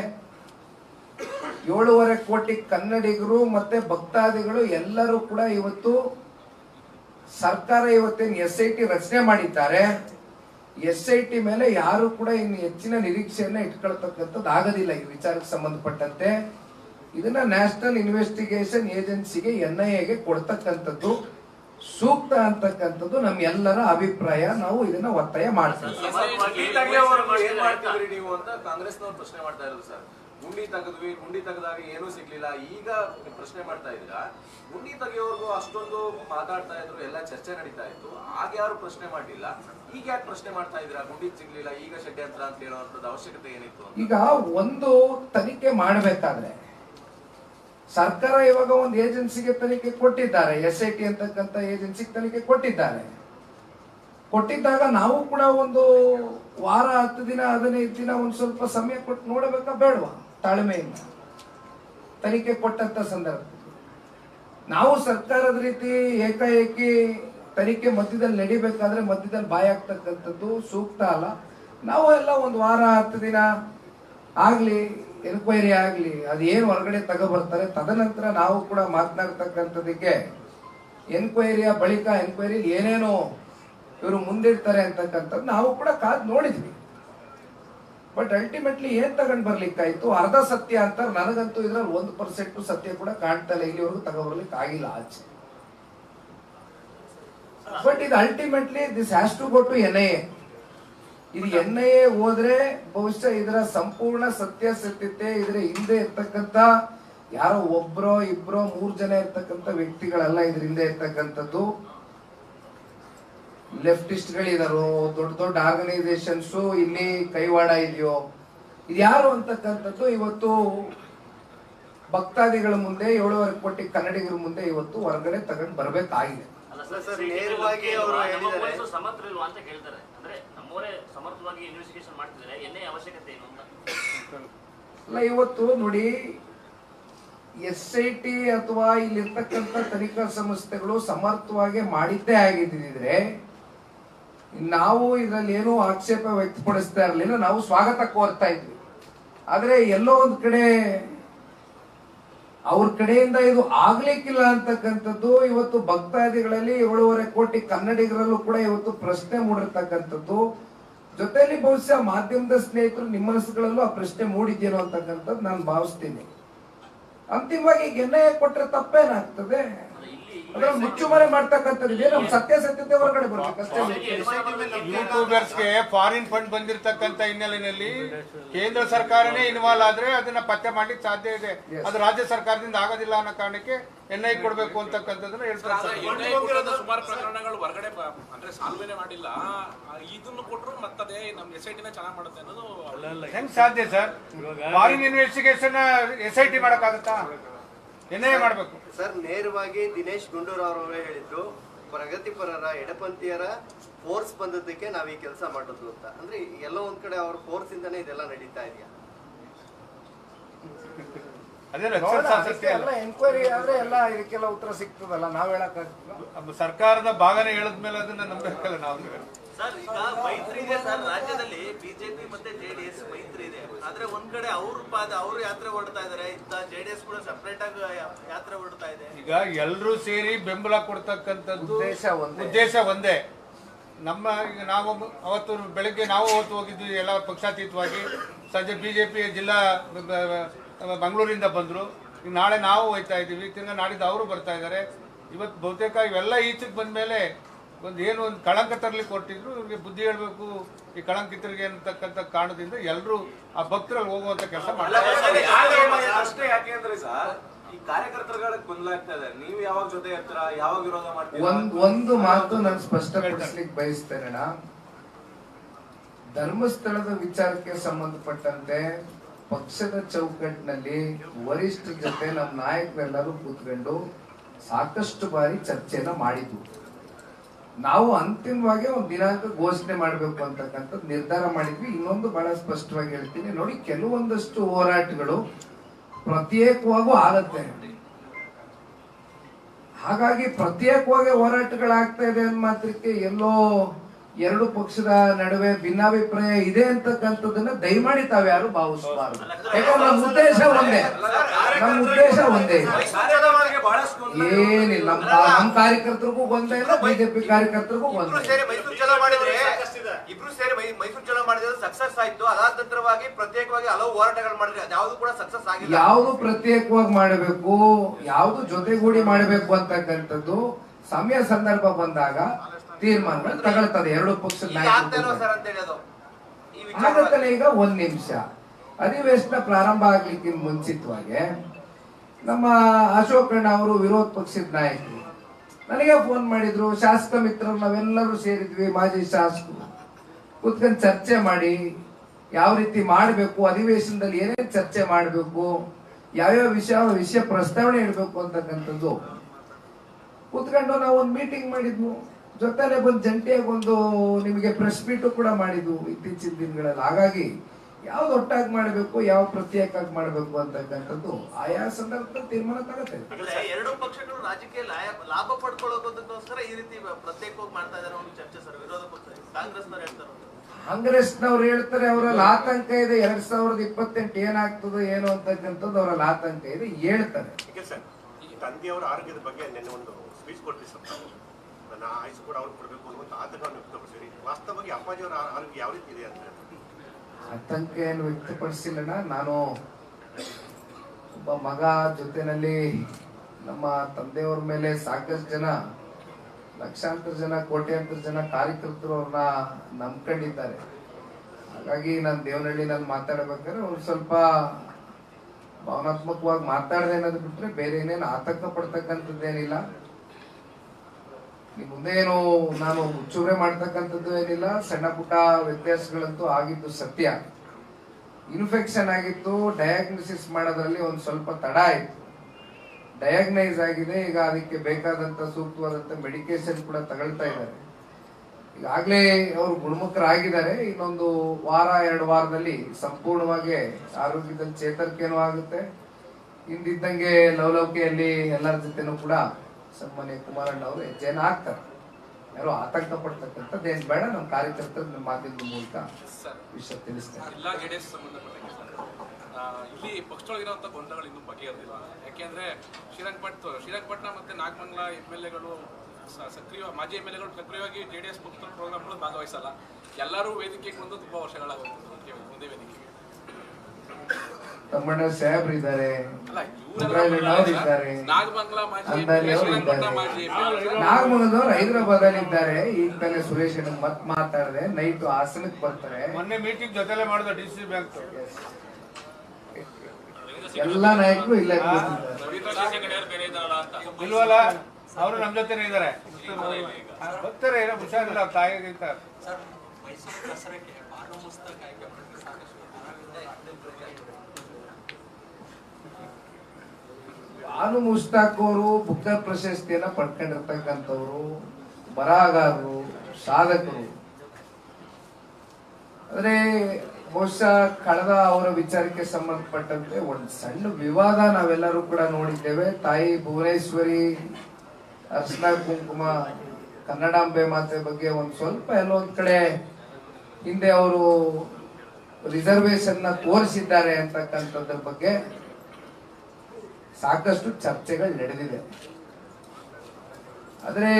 ಏಳೂವರೆ ಕೋಟಿ ಕನ್ನಡಿಗರು ಮತ್ತೆ ಭಕ್ತಾದಿಗಳು ಎಲ್ಲರೂ ಕೂಡ ಇವತ್ತು ಸರ್ಕಾರ ಇವತ್ತೇನು ಎಸ್ ಐ ಟಿ ರಚನೆ ಮಾಡಿದ್ದಾರೆ. ಎಸ್ ಐ ಟಿ ಮೇಲೆ ಯಾರು ಕೂಡ ಇನ್ನು ಹೆಚ್ಚಿನ ನಿರೀಕ್ಷೆಯನ್ನ ಇಟ್ಕೊಳ್ತಕ್ಕಂಥದ್ದು ಆಗೋದಿಲ್ಲ ಈ ವಿಚಾರಕ್ಕೆ ಸಂಬಂಧಪಟ್ಟಂತೆ. ಇದನ್ನ ನ್ಯಾಷನಲ್ ಇನ್ವೆಸ್ಟಿಗೇಷನ್ ಏಜೆನ್ಸಿಗೆ ಎನ್ ಐ ಎಗೆ ಕೊಡ್ತಕ್ಕಂಥದ್ದು, ಸೂಕ್ತ ಅಂತಕ್ಕಂಥದ್ದು ನಮ್ಮೆಲ್ಲರ ಅಭಿಪ್ರಾಯ. ನಾವು ಇದನ್ನ ಒತ್ತಾಯ ಮಾಡ್ತೀವಿ. ಗುಂಡಿ ತೆಗೆದ್ವಿ, ಗುಂಡಿ ತೆಗೆದಾಗ ಏನೂ ಸಿಗ್ಲಿಲ್ಲ. ಈಗ ಪ್ರಶ್ನೆ ಮಾಡ್ತಾ ಇದ್ದೀರಾ, ಗುಂಡಿ ತೆಗೆಯೋರ್ಗೂ ಅಷ್ಟೊಂದು ಮಾತಾಡ್ತಾ ಇದ್ರು, ಎಲ್ಲ ಚರ್ಚೆ ನಡೀತಾ ಇತ್ತು. ಆಗ ಯಾರು ಪ್ರಶ್ನೆ ಮಾಡಿಲ್ಲ ಈಗ ಯಾಕೆ ಪ್ರಶ್ನೆ ಮಾಡ್ತಾ ಇದ್ದೀರಾ? ಗುಂಡಿ ಸಿಗ್ಲಿಲ್ಲ, ಈಗ ಷಡ್ಯಂತ್ರ ಅಂತ ಹೇಳುವಂತದ್ದು ಅವಶ್ಯಕತೆ ಏನಿತ್ತು? ಈಗ ಒಂದು ತನಿಖೆ ಮಾಡಬೇಕಾದ್ರೆ, ಸರ್ಕಾರ ಇವಾಗ ಒಂದು ಏಜೆನ್ಸಿಗೆ ತನಿಖೆ ಕೊಟ್ಟಿದ್ದಾರೆ. ಎಸ್ ಐ ಟಿ ಅಂತಕ್ಕಂಥ ಏಜೆನ್ಸಿಗೆ ತನಿಖೆ ಕೊಟ್ಟಿದ್ದಾರೆ. ಕೊಟ್ಟಿದ್ದಾಗ ನಾವು ಕೂಡ ಒಂದು ವಾರ, ಹತ್ತು ದಿನ, ಹದಿನೈದು ದಿನ ಒಂದು ಸ್ವಲ್ಪ ಸಮಯ ಕೊಟ್ಟು ನೋಡಬೇಕಾ ಬೇಡವಾ? ತಾಳ್ಮೆಯಿಂದ. ತನಿಖೆ ಕೊಟ್ಟಂತ ಸಂದರ್ಭ. ನಾವು ಸರ್ಕಾರದ ರೀತಿ ಏಕಾಏಕಿ ತನಿಖೆ ಮಧ್ಯದಲ್ಲಿ ನಡಿಬೇಕಾದ್ರೆ ಮಧ್ಯದಲ್ಲಿ ಬಾಯಾಗ್ತಕ್ಕಂಥದ್ದು ಸೂಕ್ತ ಅಲ್ಲ. ನಾವು ಎಲ್ಲ ಒಂದು ವಾರ, ಹತ್ತು ದಿನ ಆಗ್ಲಿ ಎನ್ಕ್ವೈರಿ ಆಗ್ಲಿ ಅದೇನು ಹೊರಗಡೆ ತಗೊಬರ್ತಾರೆ. ತದನಂತರ ನಾವು ಕೂಡ ಮಾತನಾಡ್ತಕ್ಕಂಥದಕ್ಕೆ ಎನ್ಕ್ವೈರಿಯ ಬಳಿಕ ಎನ್ಕ್ವೈರಿ ಏನೇನು ಇವರು ಮುಂದಿಡ್ತಾರೆ ಅಂತಕ್ಕಂಥದ್ದು ನಾವು ಕೂಡ ಕಾದು ನೋಡಿದ್ವಿ. ಬಟ್ ಅಲ್ಟಿಮೇಟ್ಲಿ ಏನ್ ತಗೊಂಡ್ ಬರ್ಲಿಕ್ಕಾಯ್ತು? ಅರ್ಧ ಸತ್ಯ ಅಂತ ನನಗಂತೂ ಇದ್ರಲ್ಲಿ ಒಂದು ಪರ್ಸೆಂಟ್ ಸತ್ಯ ಕೂಡ ಕಾಣ್ತಾ ಇಲ್ಲ, ಇಲ್ಲಿವರೆಗೂ ತಗೊಬರ್ಲಿಕ್ಕೆ ಆಗಿಲ್ಲ ಆಚೆ. ಬಟ್ ಇದು ultimately this has to go to N I A ಇದು ಎನ್ ಐ ಎ ಹೋದ್ರೆ ಬಹುಶಃ ಇದರ ಸಂಪೂರ್ಣ ಸತ್ಯ ಸತ್ಯಾಸತ್ಯತೆ ಇದ್ರ ಹಿಂದೆ ಇರ್ತಕ್ಕಂತ ಯಾರೋ ಒಬ್ರೋ ಇಬ್ರೋ ಮೂರ್ ಜನ ಇರ್ತಕ್ಕಂಥ ವ್ಯಕ್ತಿಗಳಲ್ಲ ಇದ್ರ ಹಿಂದೆ ಇರ್ತಕ್ಕಂಥದ್ದು. ಲೆಫ್ಟಿಸ್ಟ್ ಗಳಿದಾರು ದೊಡ್ಡ ದೊಡ್ಡ ಆರ್ಗನೈಸೇಷನ್ಸ್ ಇಲ್ಲಿ ಕೈವಾಡ ಇದೆಯೋ ಇದ್ಯಾರು ಅಂತಕ್ಕಂಥದ್ದು ಇವತ್ತು ಭಕ್ತಾದಿಗಳ ಮುಂದೆ ಏಳುವರೆ ಕೋಟಿ ಕನ್ನಡಿಗರ ಮುಂದೆ ಇವತ್ತು ಹೊರಗಡೆ ತಗೊಂಡ್ ಬರ್ಬೇಕಾಗಿದೆ. ಅಲ್ಲ ಸರ್, ಸರ್ ನೇರವಾಗಿ ಅವರು ನಮ್ಮ ಹೇಳಿದ್ದಾರೆ. ಪೊಲೀಸರು ಅಂತ ಕೇಳ್ತಾರೆ. ಅಂದ್ರೆ ನಮ್ಮವರೇ ಸಮರ್ಥವಾಗಿ ಇನ್ವೆಸ್ಟಿಗೇಷನ್ ಮಾಡ್ತಿದ್ರೆ ಎನ್ನೇ ಅವಶ್ಯಕತೆ ಏನು ಅಂತ? ಅಲ್ಲ ಇವತ್ತು ನೋಡಿ ಎಸ್ ಐ ಟಿ ಅಥವಾ ಇಲ್ಲಿರ್ತಕ್ಕಂಥ ತನಿಖಾ ಸಂಸ್ಥೆಗಳು ಸಮರ್ಥವಾಗಿ ಮಾಡಿದ್ದೇ ಆಗಿದ್ದಿದ್ರೆ ನಾವು ಇದರಲ್ಲಿ ಏನೂ ಆಕ್ಷೇಪ ವ್ಯಕ್ತಪಡಿಸ್ತಾ ಇರಲಿಲ್ಲ. ನಾವು ಸ್ವಾಗತ ಕೋರ್ತಾ ಇದ್ವಿ. ಆದ್ರೆ ಎಲ್ಲೋ ಒಂದ್ ಕಡೆ ಅವ್ರ ಕಡೆಯಿಂದ ಇದು ಆಗ್ಲಿಕ್ಕಿಲ್ಲ ಅಂತಕ್ಕಂಥದ್ದು, ಇವತ್ತು ಭಕ್ತಾದಿಗಳಲ್ಲಿ ಏಳೂವರೆ ಕೋಟಿ ಕನ್ನಡಿಗರಲ್ಲೂ ಕೂಡ ಇವತ್ತು ಪ್ರಶ್ನೆ ಮೂಡಿರ್ತಕ್ಕಂಥದ್ದು. ಜೊತೆಯಲ್ಲಿ ಬಹುಶಃ ಮಾಧ್ಯಮದ ಸ್ನೇಹಿತರು ನಿಮ್ಮ ಆ ಪ್ರಶ್ನೆ ಮೂಡಿದ್ದೇನೋ ಅಂತಕ್ಕಂಥದ್ದು ನಾನು ಭಾವಿಸ್ತೀನಿ. ಅಂತಿಮವಾಗಿ ಎನ್ಐ ಕೊಟ್ಟರೆ ತಪ್ಪೇನಾಗ್ತದೆ? ಅದ್ರಲ್ಲಿ ಮುಚ್ಚುಮರೆ ಮಾಡ್ತಕ್ಕಂಥದ್ದು ಇದೆ ನಮ್ಮ ಸತ್ಯಾಸತ್ಯತೆ ಹೊರಗಡೆ ಯೂಟ್ಯೂಬರ್ಸ್ಗೆ ಫಾರಿನ್ ಫಂಡ್ ಬಂದಿರತಕ್ಕಂತ ಹಿನ್ನೆಲೆಯಲ್ಲಿ ಕೇಂದ್ರ ಸರ್ಕಾರನೇ ಇನ್ವಾಲ್ವ್ ಆದ್ರೆ ಅದನ್ನ ಪತ್ತೆ ಮಾಡ್ಲಿಕ್ಕೆ ಸಾಧ್ಯ ಇದೆ. ಅದು ರಾಜ್ಯ ಸರ್ಕಾರದಿಂದ ಆಗೋದಿಲ್ಲ ಅನ್ನೋ ಕಾರಣಕ್ಕೆ ಎನ್ ಐ ಕೊಡ್ಬೇಕು ಅಂತಕ್ಕಂಥದ್ದನ್ನ ಹೇಳ್ತಾರೆ ಸುಮಾರು ಪ್ರಕರಣಗಳು ಹೊರಗಡೆ ಅಂದ್ರೆ ಸಾಲ್ವೇನೆ ಮಾಡಿಲ್ಲ. ಇದನ್ನು ಕೊಟ್ಟರು ಮತ್ತದೇ ನಮ್ ಎಸ್ ಐ ಟಿನ ಚೆನ್ನಾಗಿ ಮಾಡುತ್ತೆ ಅನ್ನೋದು ಹೆಂಗ್ ಸಾಧ್ಯ sir? Foreign investigation S I T ಮಾಡಕ್ಕಾಗತ್ತಾ? ಎನ್ ಮಾಡಬೇಕು. ಸರ್ ನೇರವಾಗಿ ದಿನೇಶ್ ಗುಂಡೂರಾವ್ ಅವರೇ ಹೇಳಿದ್ರು ಪ್ರಗತಿಪರರ ಎಡಪಂಥೀಯರ ಫೋರ್ಸ್ ಬಂದದ್ದಕ್ಕೆ ನಾವು ಈ ಕೆಲಸ ಮಾಡೋದು ಅಂತ. ಅಂದ್ರೆ ಎಲ್ಲೋ ಒಂದ್ ಕಡೆ ಅವ್ರ ಫೋರ್ಸ್ ಇಂದಾನೆ ಇದೆಲ್ಲ ನಡೀತಾ ಇದೆಯಾ? ಎನ್ಕ್ವೈರಿ ಆದ್ರೆ ಎಲ್ಲ ಇದಕ್ಕೆಲ್ಲ ಉತ್ತರ ಸಿಗ್ತದಲ್ಲ ನಾವ್ ಹೇಳಕ್ ಸರ್ಕಾರದ ಭಾಗನೇ ಹೇಳದ್ಮೇಲೆ ಅದನ್ನ ನಂಬಬೇಕಲ್ಲ ನಾವು. ಸರ್ ಈಗ ಮೈತ್ರಿ ಇದೆ ಸರ್. ರಾಜ್ಯದಲ್ಲಿ ಬಿಜೆಪಿ ಮತ್ತೆ ಜೆಡಿಎಸ್ ಮೈತ್ರಿ ಇದೆ. ಆದ್ರೆ ಒಂದ್ ಕಡೆ ಅವ್ರ ಪಾದ ಅವ್ರು ಯಾತ್ರೆ ಹೊಡ್ತಾ ಇದಾರೆ. ಇತ್ತ ಜೆಡಿಎಸ್ ಕೂಡ ಸಪರೇಟ್ ಆಗಿ ಯಾತ್ರೆ ಹೊಡ್ತಾ ಇದೆ. ಈಗ ಎಲ್ಲರೂ ಸೇರಿ ಬೆಂಬಲ ಕೊಡ್ತಕ್ಕಂಥದ್ದು ಉದ್ದೇಶ ಒಂದೇ. ಉದ್ದೇಶ ಒಂದೇ. ನಮ್ಮ ಈಗ ನಾವು ಅವತ್ತು ಬೆಳಗ್ಗೆ ನಾವು ಅವತ್ತು ಹೋಗಿದ್ವಿ ಎಲ್ಲ ಪಕ್ಷಾತೀತವಾಗಿ. ಸಂಜೆ ಬಿಜೆಪಿ ಜಿಲ್ಲಾ ಬೆಂಗಳೂರಿಂದ ಬ- ಮಂಗಳೂರಿಂದ ಬಂದ್ರು. ಈಗ ನಾಳೆ ನಾವು ಹೋಯ್ತಾ ಇದ್ದೀವಿ ತಿರ್ಗಾ ನಾಡಿದ್ದು ಅವರು ಬರ್ತಾ ಇದ್ದಾರೆ ಇವತ್ತು ಬಹುತೇಕ ಇವೆಲ್ಲ ಈಚೆಗೆ ಬಂದ್ಮೇಲೆ ಒಂದು ಏನು ಒಂದು ಕಳಂಕ ತರಲಿ ಕೊಟ್ಟಿದ್ರು ಇವ್ರಿಗೆ ಬುದ್ಧಿ ಹೇಳಬೇಕು. ಈ ಕಳಂಕಿತರಿಗೆ ಅಂತಕ್ಕಂಥ ಕಾರಣದಿಂದ ಎಲ್ಲರೂ ಆ ಭಕ್ತರಲ್ಲಿ ಹೋಗುವಂತ ಕೆಲಸ ಮಾಡ್ತಾರೆ. ಅಷ್ಟೇ ಯಾಕೆ ಅಂದ್ರೆ ಸರ್ ಈ ಕಾರ್ಯಕರ್ತರುಗಳ ಗೊಂದಲ ಆಗ್ತಾ ಇದೆ. ನೀವು ಯಾವಾಗ ಜೊತೆ ಇರ್ತೀರಾ ಯಾವಾಗ ವಿರೋಧ ಮಾಡ್ತೀರಾ? ಒಂದು ಮಾತು ನಾನು ಸ್ಪಷ್ಟಪಡಿಸ್ಲಿಕ್ಕೆ ಬಯಸ್ತೇನೆ ಧರ್ಮಸ್ಥಳದ ವಿಚಾರಕ್ಕೆ ಸಂಬಂಧಪಟ್ಟಂತೆ ಪಕ್ಷದ ಚೌಕಟ್ಟಿನಲ್ಲಿ ವರಿಷ್ಠರ ಜೊತೆ ನಮ್ಮ ನಾಯಕರೆಲ್ಲರೂ ಕೂತ್ಕೊಂಡು ಸಾಕಷ್ಟು ಬಾರಿ ಚರ್ಚೆನ ಮಾಡಿದ್ವು. ನಾವು ಅಂತಿಮವಾಗಿ ಒಂದು ದಿನಾಂಕ ಘೋಷಣೆ ಮಾಡಬೇಕು ಅಂತಕ್ಕಂಥದ್ದು ನಿರ್ಧಾರ ಮಾಡಿದ್ವಿ. ಇನ್ನೊಂದು ಬಹಳ ಸ್ಪಷ್ಟವಾಗಿ ಹೇಳ್ತೀನಿ. ನೋಡಿ, ಕೆಲವೊಂದಷ್ಟು ಹೋರಾಟಗಳು ಪ್ರತ್ಯೇಕವಾಗೂ ಆಗತ್ತೆ. ಹಾಗಾಗಿ ಪ್ರತ್ಯೇಕವಾಗಿ ಹೋರಾಟಗಳಾಗ್ತಾ ಇದೆ ಅನ್ನೋ ಮಾತ್ರಕ್ಕೆ ಎಲ್ಲೋ ಎರಡು ಪಕ್ಷದ ನಡುವೆ ಭಿನ್ನಾಭಿಪ್ರಾಯ ಇದೆ ಅಂತಕ್ಕಂಥದ್ದನ್ನ ದಯಮಾಡಿ ತಾವ್ಯಾರು ಭಾವಿಸಬಾರದು. ಯಾಕಂದ್ರೆ ನಮ್ಮ ಉದ್ದೇಶ ಒಂದೇ. ನಮ್ಮ ಉದ್ದೇಶ ಒಂದೇ. ಏನಿಲ್ಲ ನಮ್ಮ ಕಾರ್ಯಕರ್ತರಿಗೂ ಒಂದೇ ಇಲ್ಲ ಬಿಜೆಪಿ ಕಾರ್ಯಕರ್ತರಿಗೂ ಒಂದೇ ಇಬ್ರು. ಸೇರಿ ಮೈಸೂರು ಚಲೋ ಮಾಡಿದ್ರೆ ಸಕ್ಸಸ್ ಆಯ್ತು. ಅದಾದ ನಂತರವಾಗಿ ಪ್ರತ್ಯೇಕವಾಗಿ ಹಲವು ಹೋರಾಟಗಳು ಮಾಡಿದ್ರೆ ಅದ್ಯಾವುದು ಕೂಡ ಸಕ್ಸಸ್ ಆಗಿಲ್ಲ. ಯಾವುದು ಪ್ರತ್ಯೇಕವಾಗಿ ಮಾಡಬೇಕು ಯಾವುದು ಜೊತೆಗೂಡಿ ಮಾಡಬೇಕು ಅಂತಕ್ಕಂಥದ್ದು ಸಮಯ ಸಂದರ್ಭ ಬಂದಾಗ ತೀರ್ಮಾನ ತಗೊಳ್ತದೆ ಎರಡು ವಿಚಾರ ಆಗತ್ತಲ್ಲ ಈಗ ಒಂದ್ ನಿಮಿಷ. ಅಧಿವೇಶನ ಪ್ರಾರಂಭ ಆಗ್ಲಿಕ್ಕೆ ಮುಂಚಿತವಾಗಿ ನಮ್ಮ ಅಶೋಕಣ್ಣ ಅವರು ವಿರೋಧ ಪಕ್ಷದ ನಾಯಕರು ನನಗೆ ಫೋನ್ ಮಾಡಿದ್ರು ಶಾಸಕ ಮಿತ್ರರು ನಾವೆಲ್ಲರೂ ಸೇರಿದ್ವಿ ಮಾಜಿ ಶಾಸಕರು. ಕೂತ್ಕೊಂಡು ಚರ್ಚೆ ಮಾಡಿ ಯಾವ ರೀತಿ ಮಾಡಬೇಕು ಅಧಿವೇಶನದಲ್ಲಿ ಏನೇನು ಚರ್ಚೆ ಮಾಡಬೇಕು ಯಾವ್ಯಾವ ವಿಷಯ ವಿಷಯ ಪ್ರಸ್ತಾವನೆ ಇಡಬೇಕು ಅಂತಕ್ಕಂಥದ್ದು. ಕೂತ್ಕೊಂಡು ನಾವು ಒಂದು ಮೀಟಿಂಗ್ ಮಾಡಿದ್ವು. ಜೊತೆಲೆ ಬಂದು ಜಂಟಿಯಾಗಿ ಒಂದು ನಿಮಗೆ ಪ್ರೆಸ್ ಮೀಟು ಕೂಡ ಮಾಡಿದ್ವು ಇತ್ತೀಚಿನ ದಿನಗಳಲ್ಲಿ. ಹಾಗಾಗಿ ಯಾವ್ದು ಒಟ್ಟಾಗಿ ಮಾಡಬೇಕು ಯಾವ ಪ್ರತ್ಯೇಕವಾಗಿ ಮಾಡಬೇಕು ಅಂತಕ್ಕಂಥದ್ದು ಆಯಾ ಸಂದರ್ಭದಲ್ಲಿ ತೀರ್ಮಾನ ತಗತ್ತೆ ಎರಡೂ ಪಕ್ಷಗಳು ರಾಜಕೀಯ ಲಾಭ ಪಡ್ಕೊಳ್ಳೋದಕ್ಕೋಸ್ಕರ ಈ ರೀತಿ ಪ್ರತ್ಯೇಕವಾಗಿ ಮಾಡ್ತಾ ಇದಾರೆ ಒಂದು ಚರ್ಚೆ ಸರ್ ವಿರೋಧ ಪಕ್ಷ. ಕಾಂಗ್ರೆಸ್ನವ್ರು ಹೇಳ್ತಾರೆ. ಕಾಂಗ್ರೆಸ್ನವ್ರು ಹೇಳ್ತಾರೆ ಅವರಲ್ಲಿ ಆತಂಕ ಇದೆ. ಎರಡ್ ಸಾವಿರದ ಇಪ್ಪತ್ತೆಂಟು ಏನಾಗ್ತದೆ ಏನು ಅಂತಕ್ಕಂಥದ್ದು ಅವರಲ್ಲಿ ಆತಂಕ ಇದೆ ಹೇಳ್ತಾರೆ. ಈಗ ಸರ್ ತಂದೆಯವರ ಆರೋಗ್ಯದ ಬಗ್ಗೆ ನಿನ್ನೆ ಒಂದು ಸ್ಪೀಚ್ ಕೊಡ್ತೀವಿ ಸರ್. ಆಯುಸ್ ಕೂಡ ಅವ್ರು ಕೊಡಬೇಕು ಅನ್ನುವಂಥ ಆತಂಕವನ್ನು ವ್ಯಕ್ತಪಡಿಸಿರಿ ವಾಸ್ತವವಾಗಿ ಅಪ್ಪಾಜಿಯವರ ಆರೋಗ್ಯ ಯಾವ ರೀತಿ ಇದೆ ಅಂತ ಆತಂಕ ಏನು ವ್ಯಕ್ತಪಡಿಸಿಲ್ಲಣ್ಣ. ನಾನು ಒಬ್ಬ ಮಗ ಜೊತೆನಲ್ಲಿ ನಮ್ಮ ತಂದೆಯವ್ರ ಮೇಲೆ ಸಾಕಷ್ಟು ಜನ, ಲಕ್ಷಾಂತರ ಜನ, ಕೋಟ್ಯಾಂತರ ಜನ ಕಾರ್ಯಕರ್ತರು ಅವ್ರನ್ನ ನಂಬ್ಕೊಂಡಿದ್ದಾರೆ. ಹಾಗಾಗಿ ನಾನು ದೇವನಹಳ್ಳಿ ನಾನು ಮಾತಾಡಬೇಕಾದ್ರೆ ಅವ್ರು ಸ್ವಲ್ಪ ಭಾವನಾತ್ಮಕವಾಗಿ ಮಾತಾಡದೆ ಅನ್ನೋದು ಬಿಟ್ಟರೆ ಬೇರೆ ಏನೇನು ಆತಂಕ ಪಡ್ತಕ್ಕಂಥದ್ದೇನಿಲ್ಲ ಈ ಮುಂದೆ ಏನು ನಾನು ಮುಚ್ಚುರೆ ಮಾಡ್ತಕ್ಕಂಥದ್ದು ಏನಿಲ್ಲ, ಸಣ್ಣ ಪುಟ್ಟ ವ್ಯತ್ಯಾಸಗಳಂತೂ ಆಗಿದ್ದು ಸತ್ಯ. ಇನ್ಫೆಕ್ಷನ್ ಆಗಿತ್ತು ಡಯಾಗ್ನೋಸಿಸ್ ಮಾಡೋದ್ರಲ್ಲಿ ಒಂದು ಸ್ವಲ್ಪ ತಡ ಆಯ್ತು. ಡಯಾಗ್ನೈಸ್ ಆಗಿದೆ, ಈಗ ಅದಕ್ಕೆ ಬೇಕಾದಂತ ಸೂಕ್ತವಾದಂತ ಮೆಡಿಕೇಶನ್ ಕೂಡ ತಗೊಳ್ತಾ ಇದ್ದಾರೆ. ಈಗಾಗಲೇ ಅವರು ಗುಣಮುಖರಾಗಿದ್ದಾರೆ, ಇನ್ನೊಂದು ವಾರ, ಎರಡು ವಾರದಲ್ಲಿ ಸಂಪೂರ್ಣವಾಗಿ ಆರೋಗ್ಯದಲ್ಲಿ ಚೇತರಿಕೆನೂ ಆಗುತ್ತೆ. ಹಿಂದಿದ್ದಂಗೆ ಲವಲವಿಕೆಯಲ್ಲಿ ಎಲ್ಲರ ಜೊತೆನೂ ಕೂಡ ಸನ್ಮಾನ್ಯ ಕುಮಾರಣ್ಣ ಅವರು ಹೆಜ್ಜೆನ ಹಾಕ್ತಾರೆ. ಯಾರು ಆತಂಕ ಪಡ್ತಕ್ಕಂಥದ್ದು ಏನ್ ಬೇಡ ನಮ್ಮ ಕಾರ್ಯಕರ್ತರು ನಮ್ಮ ಮಾಧ್ಯಮದ ಮೂಲಕ ವಿಷಯ ತಿಳಿಸ್ತಾರೆ. ಇಲ್ಲಿ ಪಕ್ಷದೊಳಗಿರುವಂಥ ಗೊಂದಲಗಳು ಇನ್ನೂ ಬಗೆಹರಿದಿಲ್ಲ. ಯಾಕೆಂದ್ರೆ ಶ್ರೀರಂಗಪಟ್ ಶ್ರೀರಂಗಪಟ್ಟಣ ಮತ್ತೆ ನಾಗಮಂಗಲ ಎಂ ಎಲ್ ಎಗಳು ಸಕ್ರಿಯ, ಮಾಜಿ ಎಂ ಎಲ್ ಎಗಳು ಸಕ್ರಿಯವಾಗಿ ಜೆ ಡಿ ಎಸ್ ಮುಕ್ತ ಪ್ರೋಗ್ರಾಮ್ಗಳು ಭಾಗವಹಿಸಲ್ಲ. ಎಲ್ಲರೂ ವೇದಿಕೆಗೆ ಬಂದು ತುಂಬಾ ವರ್ಷಗಳಾಗುತ್ತೆ. ಒಂದೇ ವೇದಿಕೆಗೆ ತಮ್ಮಣ್ಣ ಸಾಹೇಬ್ರು ಇದ್ದಾರೆ. ಇದ್ದಾರೆ. ನಾಗಮಂಗಲದವ್ರು ಹೈದರಾಬಾದ್ ಅಲ್ಲಿ ಇದ್ದಾರೆ. ಈಗ ತಾನೇ ಸುರೇಶ್ ಮತ್ ಮಾತಾಡಿದೆ. ನೈಟ್ ಹಾಸನಕ್ ಬರ್ತಾರೆ. ಮೊನ್ನೆ ಮೀಟಿಂಗ್ ಜೊತೆಲೆ ಮಾಡಿದ ಡಿ ಸಿ ಬ್ಯಾಂಕ್ ಎಲ್ಲಾ ನಾಯಕರು ಇಲ್ಲ ಇಲ್ವಲ್ಲ ಅವರು ನಮ್ ಜೊತೆನೇ ಇದ್ದಾರೆ. ಬರ್ತಾರೆ ಏನೋ ಹುಷಾರಿಲ್ಲ ತಾಯಿ ತಾಯಿಗಿಂತ. ಬಾನು ಮುಷ್ತಾಕ್ ಅವರು ಬುಕ್ಕ ಪ್ರಶಸ್ತಿಯನ್ನ ಪಡ್ಕೊಂಡಿರ್ತಕ್ಕಂಥವ್ರು, ಬರಹಗಾರರು, ಸಾಧಕರು. ಅಂದ್ರೆ ಬಹುಶಃ ಕಳೆದ ಅವರ ವಿಚಾರಕ್ಕೆ ಸಂಬಂಧಪಟ್ಟಂತೆ ಒಂದು ಸಣ್ಣ ವಿವಾದ ನಾವೆಲ್ಲರೂ ಕೂಡ ನೋಡಿದ್ದೇವೆ. ತಾಯಿ ಭುವನೇಶ್ವರಿ, ಅರ್ಶನ ಕುಂಕುಮ, ಕನ್ನಡಾಂಬೆ ಮಾತೆ ಬಗ್ಗೆ ಒಂದು ಸ್ವಲ್ಪ ಎಲ್ಲೋ ಒಂದ್ ಕಡೆ ಹಿಂದೆ ಅವರು ರಿಸರ್ವೇಶನ್ನ ತೋರಿಸಿದ್ದಾರೆ ಅಂತಕ್ಕಂಥದ್ರ ಬಗ್ಗೆ ಸಾಕಷ್ಟು ಚರ್ಚೆಗಳು ನಡೆದಿದೆ. ಆದರೆ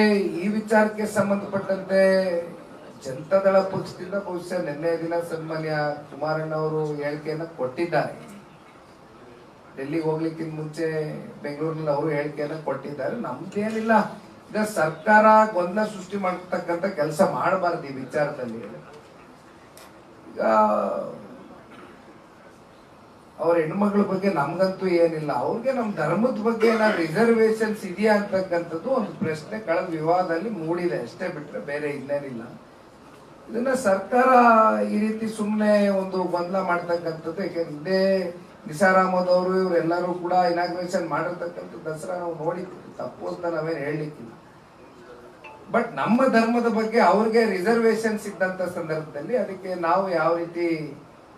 ಈ ವಿಚಾರಕ್ಕೆ ಸಂಬಂಧಪಟ್ಟಂತೆ ಜನತಾದಳ ಪಕ್ಷದಿಂದ ಬಹುಶಃ ನಿನ್ನೆ ದಿನ ಸನ್ಮಾನ್ಯ ಕುಮಾರಣ್ಣ ಅವರು ಹೇಳಿಕೆಯನ್ನ ಕೊಟ್ಟಿದ್ದಾರೆ. ಡೆಲ್ಲಿಗೆ ಹೋಗ್ಲಿಕ್ಕಿಂತ ಮುಂಚೆ ಬೆಂಗಳೂರಿನಲ್ಲಿ ಅವರು ಹೇಳಿಕೆಯನ್ನು ಕೊಟ್ಟಿದ್ದಾರೆ. ನಮ್ದೇನಿಲ್ಲ. ಈಗ ಸರ್ಕಾರ ಗೊಂದಲ ಸೃಷ್ಟಿ ಮಾಡ್ತಕ್ಕಂಥ ಕೆಲಸ ಮಾಡಬಾರ್ದು ಈ ವಿಚಾರದಲ್ಲಿ. ಈಗ ಅವ್ರ ಹೆಣ್ಮಕ್ಳ ಬಗ್ಗೆ ನಮ್ಗಂತೂ ಏನಿಲ್ಲ. ಅವ್ರಿಗೆ ನಮ್ಮ ಧರ್ಮದ ಬಗ್ಗೆ ಏನಾದ್ರು ರಿಸರ್ವೇಶನ್ಸ್ ಇದೆಯಾ ಅಂತಕ್ಕಂಥದ್ದು ಒಂದು ಪ್ರಶ್ನೆ ಕಳೆದ ವಿವಾದದಲ್ಲಿ ಮೂಡಿದೆ. ಅಷ್ಟೇ ಬಿಟ್ರೆ ಬೇರೆ ಇನ್ನೇನಿಲ್ಲ. ಇದನ್ನ ಸರ್ಕಾರ ಈ ರೀತಿ ಸುಮ್ಮನೆ ಒಂದು ಗೊಂದಲ ಮಾಡ್ತಕ್ಕಂಥದ್ದು ಯಾಕೆಂದ್ರೆ ಇದೇ ನಿಸಾರಾಮದವರು ಇವರೆಲ್ಲರೂ ಕೂಡ ಇನಾಗ್ರೇಷನ್ ಮಾಡಿರ್ತಕ್ಕಂಥ ದಸರಾ ನಾವು ನೋಡಿದ್ದೀವಿ ತಪ್ಪು ಅಂತ ನಾವೇನು ಹೇಳಲಿಕ್ಕಿಲ್ಲ. ಬಟ್ ನಮ್ಮ ಧರ್ಮದ ಬಗ್ಗೆ ಅವ್ರಿಗೆ ರಿಸರ್ವೇಶನ್ಸ್ ಇದ್ದಂತ ಸಂದರ್ಭದಲ್ಲಿ ಅದಕ್ಕೆ ನಾವು ಯಾವ ರೀತಿ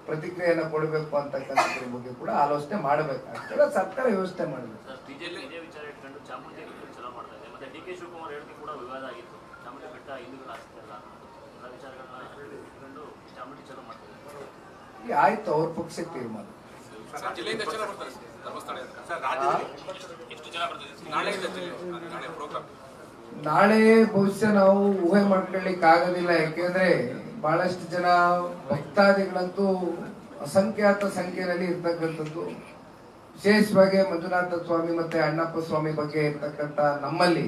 ಪ್ರತಿಕ್ರಿಯೆಯನ್ನ ಕೊಡಬೇಕು ಅಂತಕ್ಕಂಥದ್ರ ಬಗ್ಗೆ ಕೂಡ ಆಲೋಚನೆ ಮಾಡಬೇಕಾಗ್ತದೆ ಸರ್ಕಾರ ವ್ಯವಸ್ಥೆ ಮಾಡಬೇಕು ಸರ್ ಬಿಜೆಪಿ ಇದೇ ವಿಚಾರ ಇಟ್ಕೊಂಡು ಚಾಮುಂಡಿ ಬೆಟ್ಟ ಚಲೋ ಮಾಡ್ತಾ ಮತ್ತೆ ಡಿ ಕೆ ಶಿವಕುಮಾರ್ ಹೇಳಿಕೆ ಕೂಡ ವಿವಾದ ಆಗಿತ್ತು. ಚಾಮುಂಡಿ ಬೆಟ್ಟ ಹಿಂದೂಗಳು ಆಸ್ತಿಯಲ್ಲ ಎಲ್ಲ ವಿಚಾರಗಳನ್ನ ಇಟ್ಕೊಂಡು ಚಾಮುಂಡಿ ಚಲೋ ಮಾಡ್ತಾ ಇದ್ದಾರೆ ಈ ಆಯ್ತು ಅವ್ರ ಪಕ್ಷಕ್ಕೆ ತೀರ್ಮಾನ. ನಾಳೆ ಬಹುಶಃ ನಾವು ಊಹೆ ಮಾಡ್ಕೊಳ್ಳಿಕ್ ಆಗೋದಿಲ್ಲ ಯಾಕೆಂದ್ರೆ ಬಹಳಷ್ಟು ಜನ ಭಕ್ತಾದಿಗಳಂತೂ ಅಸಂಖ್ಯಾತ ಸಂಖ್ಯೆಯಲ್ಲಿ ಇರ್ತಕ್ಕಂಥದ್ದು. ವಿಶೇಷವಾಗಿ ಮಂಜುನಾಥ ಸ್ವಾಮಿ ಮತ್ತೆ ಅಣ್ಣಪ್ಪ ಸ್ವಾಮಿ ಬಗ್ಗೆ ಇರ್ತಕ್ಕಂಥ ನಮ್ಮಲ್ಲಿ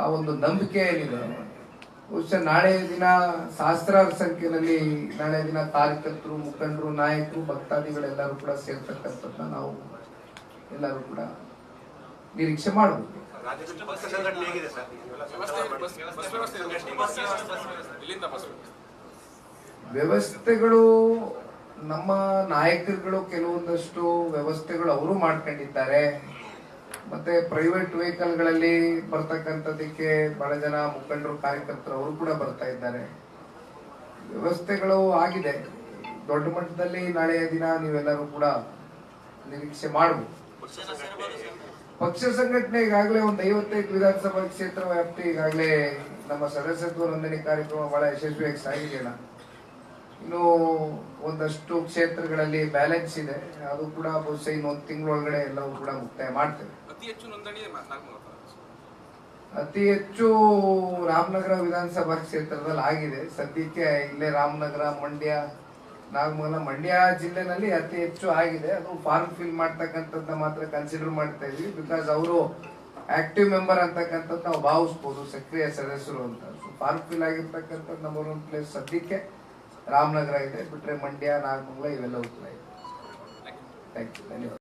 ಆ ಒಂದು ನಂಬಿಕೆ ಏನಿದೆ. ಬಹುಶಃ ನಾಳೆ ದಿನ ಸಹಸ್ರಾರು ಸಂಖ್ಯೆಯಲ್ಲಿ ನಾಳೆ ದಿನ ಕಾರ್ಯಕರ್ತರು, ಮುಖಂಡರು, ನಾಯಕರು, ಭಕ್ತಾದಿಗಳೆಲ್ಲರೂ ಕೂಡ ಸೇರ್ತಕ್ಕಂಥದ್ದನ್ನ ನಾವು ಎಲ್ಲರೂ ಕೂಡ ನಿರೀಕ್ಷೆ ಮಾಡಬಹುದು ರಾಜ್ಯದಲ್ಲಿ ಪಕ್ಷ ಸಂಘಟನೆ ಹೇಗಿದೆ ಸರ್? ನೀವೆಲ್ಲ ವ್ಯವಸ್ಥೆ ಬಸ್ ಬಸ್ ವ್ಯವಸ್ಥೆ ಇದೆ. ಇಲ್ಲಿಂದ ಬಸ್ ವ್ಯವಸ್ಥೆಗಳು ನಮ್ಮ ನಾಯಕರುಗಳು ಕೆಲವೊಂದಷ್ಟು ವ್ಯವಸ್ಥೆಗಳು ಅವರು ಮಾಡ್ಕೊಂಡಿದ್ದಾರೆ. ಮತ್ತೆ ಪ್ರೈವೇಟ್ ವೆಹಿಕಲ್ಗಳಲ್ಲಿ ಬರ್ತಕ್ಕಂಥದಕ್ಕೆ ಬಹಳ ಜನ ಮುಖಂಡರು ಕಾರ್ಯಕರ್ತರು ಅವರು ಕೂಡ ಬರ್ತಾ ಇದ್ದಾರೆ. ವ್ಯವಸ್ಥೆಗಳು ಆಗಿದೆ. ದೊಡ್ಡ ಮಟ್ಟದಲ್ಲಿ ನಾಳೆಯ ದಿನ ನೀವೆಲ್ಲರೂ ಕೂಡ ನಿರೀಕ್ಷೆ ಮಾಡಬಹುದು ಪಕ್ಷ ಸಂಘಟನೆ ಈಗಾಗಲೇ ಒಂದು ಐವತ್ತೈದು ವಿಧಾನಸಭಾ ಕ್ಷೇತ್ರ ವ್ಯಾಪ್ತಿ ಈಗಾಗಲೇ ನಮ್ಮ ಸದಸ್ಯತ್ವ ನೋಂದಣಿ ಕಾರ್ಯಕ್ರಮ ಬಹಳ ಯಶಸ್ವಿಯಾಗಿ ಸಾಗಿದೆಯಲ್ಲ. ಇನ್ನು ಒಂದಷ್ಟು ಕ್ಷೇತ್ರಗಳಲ್ಲಿ ಬ್ಯಾಲೆನ್ಸ್ ಇದೆ. ಅದು ಕೂಡ ಬಹುಶಃ ಇನ್ನೊಂದು ತಿಂಗಳೊಳಗಡೆ ಎಲ್ಲವೂ ಕೂಡ ಮುಕ್ತಾಯ ಮಾಡ್ತೇವೆ. ಅತಿ ಹೆಚ್ಚು ರಾಮನಗರ ವಿಧಾನಸಭಾ ಕ್ಷೇತ್ರದಲ್ಲಿ ಆಗಿದೆ. ಸದ್ಯಕ್ಕೆ ಇಲ್ಲೇ ರಾಮನಗರ ಮಂಡ್ಯ ನಾಗಮಂಗಲ ಮಂಡ್ಯ ಜಿಲ್ಲೆನಲ್ಲಿ ಅತಿ ಹೆಚ್ಚು ಆಗಿದೆ. ಅದು ಫಾರ್ಮ್ ಫಿಲ್ ಮಾಡ್ತಕ್ಕಂಥದ್ದನ್ನ ಮಾತ್ರ ಕನ್ಸಿಡರ್ ಮಾಡ್ತಾ ಇದೀವಿ. ಬಿಕಾಸ್ ಅವರು ಆಕ್ಟಿವ್ ಮೆಂಬರ್ ಅಂತಕ್ಕಂಥದ್ದು ನಾವು ಭಾವಿಸ್ಬೋದು, ಸಕ್ರಿಯ ಸದಸ್ಯರು ಅಂತ. ಫಾರ್ಮ್ ಫಿಲ್ ಆಗಿರ್ತಕ್ಕಂಥದ್ದು ನಂಬರ್ ಒನ್ ಪ್ಲೇಸ್ ಸದ್ಯಕ್ಕೆ ರಾಮನಗರ ಇದೆ. ಬಿಟ್ರೆ ಮಂಡ್ಯ, ನಾಗಮಂಗಲ ಇವೆಲ್ಲ ಉತ್ತರ ಇದೆ. ಥ್ಯಾಂಕ್ ಯು ಧನ್ಯವಾದ